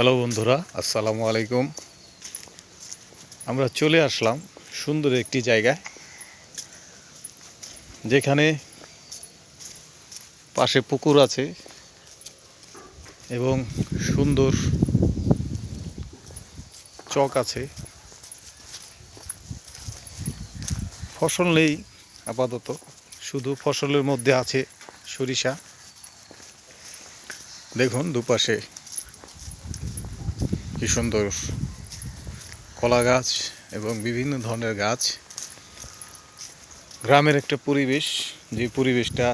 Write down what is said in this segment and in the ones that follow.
Hello বন্ধুরা, আসসালামু আলাইকুম। আমরা চলে আসলাম সুন্দর একটি জায়গায়, যেখানে পাশে পুকুর আছে এবং সুন্দর চক আছে। ফসল নেই আপাতত, শুধু ফসলের মধ্যে আছে সরিষা। দেখুন দুপাশে কি সুন্দর কলা গাছ এবং বিভিন্ন ধরনের গাছ। গ্রামের একটা পরিবেশ, যে পরিবেশটা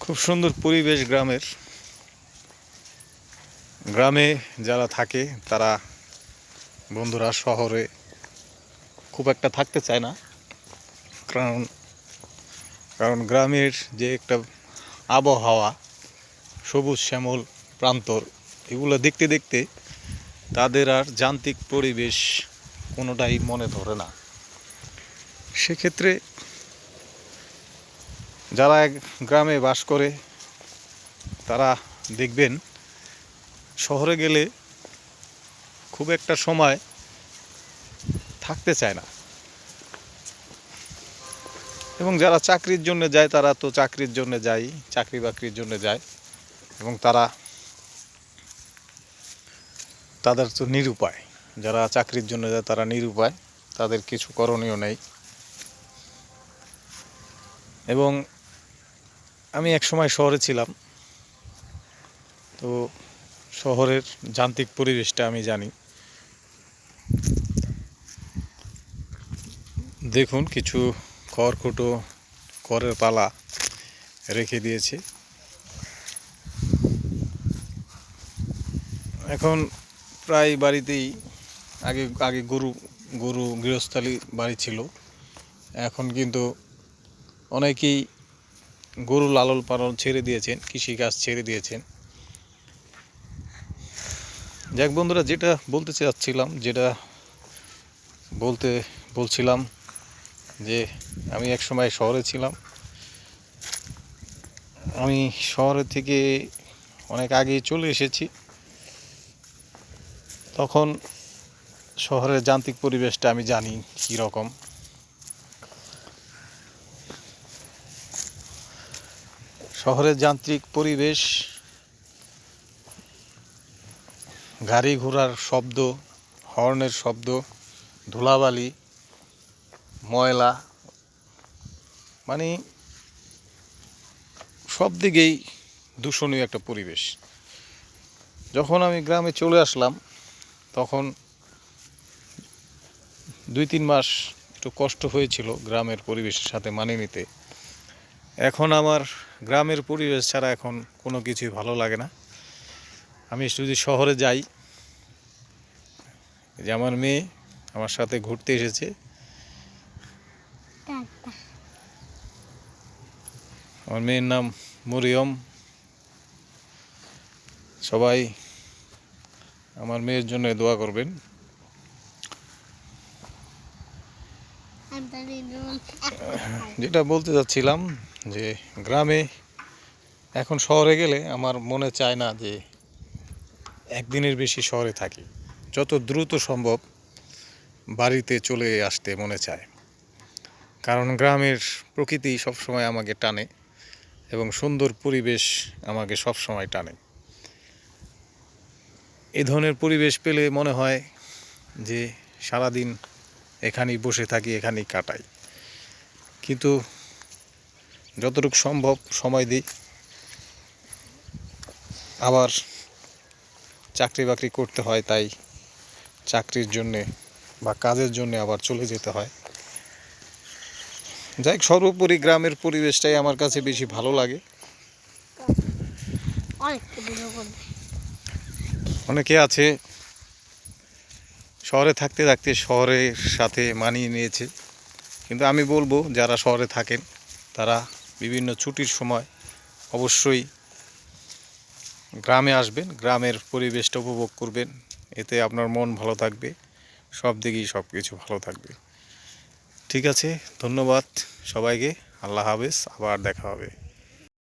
খুব সুন্দর পরিবেশ গ্রামের। গ্রামে যারা থাকে, তারা বন্ধুরা শহরে খুব একটা থাকতে চায় না। কারণ কারণ গ্রামের যে একটা আবহাওয়া, সবুজ শ্যামল প্রান্তর, এগুলো দেখতে দেখতে তাদের আর যান্ত্রিক পরিবেশ কোনোটাই মনে ধরে না। সেক্ষেত্রে যারা গ্রামে বাস করে, তারা দেখবেন শহরে গেলে খুব একটা সময় থাকতে চায় না। এবং যারা চাকরির জন্য যায়, তারা তো চাকরির জন্য যায়, চাকরি বাকরির জন্য যায়। এবং তারা তাদের তো নিরুপায়। যারা চাকরির জন্য যায়, তারা নিরুপায়। তাদের কিছু করণীয় নেই। এবং আমি এক সময় শহরে ছিলাম। তো শহরের যান্ত্রিক পরিবেশটা আমি জানি। দেখুন, কিছু খড়কুটো খড়ের পালা রেখে দিয়েছে। এখন প্রায় বাড়িতেই আগে আগে গরু গরু গৃহস্থালী বাড়ি ছিল। এখন কিন্তু অনেকেই গরু লালন পালন ছেড়ে দিয়েছেন, কৃষিকাজ ছেড়ে দিয়েছেন। যাক বন্ধুরা, যেটা বলতে চাচ্ছিলাম, যেটা বলতে বলছিলাম যে আমি এক সময় শহরে ছিলাম। আমি শহরের থেকে অনেক আগে চলে এসেছি। তখন শহরের যান্ত্রিক পরিবেশটা আমি জানি কী রকম শহরের যান্ত্রিক পরিবেশ, গাড়ি ঘোড়ার শব্দ, হর্নের শব্দ, ধুলাবালি ময়লা মানে সব দিকেই দূষণীয় একটা পরিবেশ। যখন আমি গ্রামে চলে আসলাম, তখন দুই তিন মাস একটু কষ্ট হয়েছিল গ্রামের পরিবেশের সাথে মানিয়ে নিতে। এখন আমার গ্রামের পরিবেশ ছাড়া এখন কোনো কিছুই ভালো লাগে না। আমি যদি শহরে যাই, যে আমার মেয়ে আমার সাথে ঘুরতে এসেছে আমার মেয়ের নাম মরিয়ম। সবাই আমার মেয়ের জন্য দোয়া করবেন। যেটা বলতে চাচ্ছিলাম যে গ্রামে এখন শহরে গেলে আমার মনে চায় না যে একদিনের বেশি শহরে থাকি। যত দ্রুত সম্ভব বাড়িতে চলে আসতে মনে চায়। কারণ গ্রামের প্রকৃতি সবসময় আমাকে টানে এবং সুন্দর পরিবেশ আমাকে সবসময় টানে। এ ধরনের পরিবেশ পেলে মনে হয় যে সারাদিন এখানেই বসে থাকি, এখানেই কাটাই। কিন্তু যতটুকু সম্ভব সময় দিই, আবার চাকরি বাকরি করতে হয়, তাই চাকরির জন্যে বা কাজের জন্য আবার চলে যেতে হয়। যাই হোক, সর্বোপরি গ্রামের পরিবেশটাই আমার কাছে বেশি ভালো লাগে। অনেকে আছে শহরে থাকতে থাকতে শহরের সাথে মানিয়ে নিয়েছে। কিন্তু আমি বলব যারা শহরে থাকেন তারা বিভিন্ন ছুটির সময় অবশ্যই গ্রামে আসবেন গ্রামের পরিবেশটা উপভোগ করবেন। এতে আপনার মন ভালো থাকবে সব দিকেই সব কিছু ভালো থাকবে। ঠিক আছে ধন্যবাদ সবাইকে আল্লাহ হাফেজ আবার দেখা হবে।